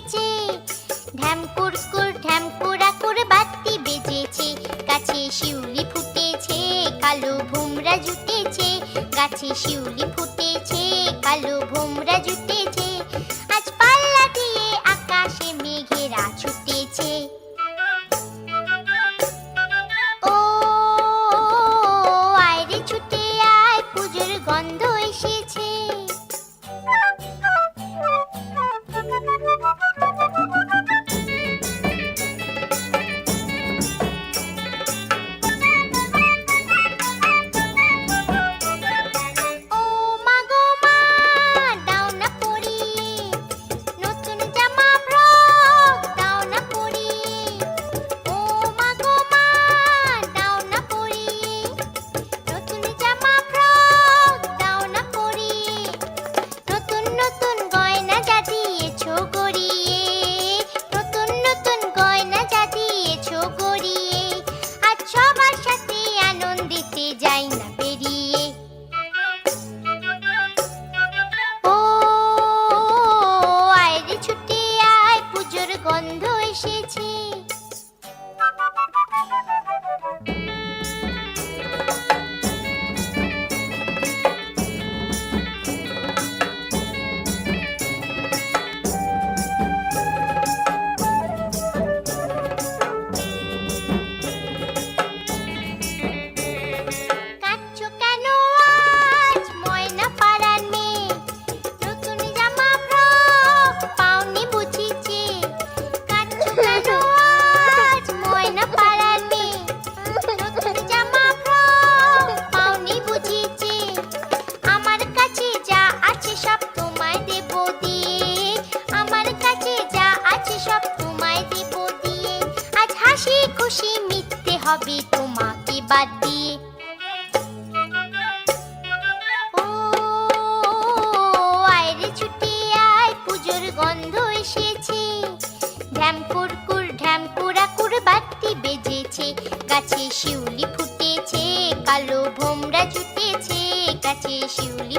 বেজেছে। ঢ্যামকুর স্কুল ঢ্যামকুর আকুর বাতি বেজেছে। গাছে শিউলি ফুটেছে, কালো ভোমরা জুটেছে। গাছে শিউলি ফুটেছে, কালো ভোমরা জুটেছে। এসেছে। হবে তোমাকে বাদ দিয়ে ও আয়রে ছুটি আয়, পুজোর গন্ধ এসেছে। ঢ্যামকুর কুর ঢ্যামকুরা কুর বাতি বেজেছে। গাছে শিউলি ফুটেছে, কালো ভোমরা জুটেছে, গাছে শিউলি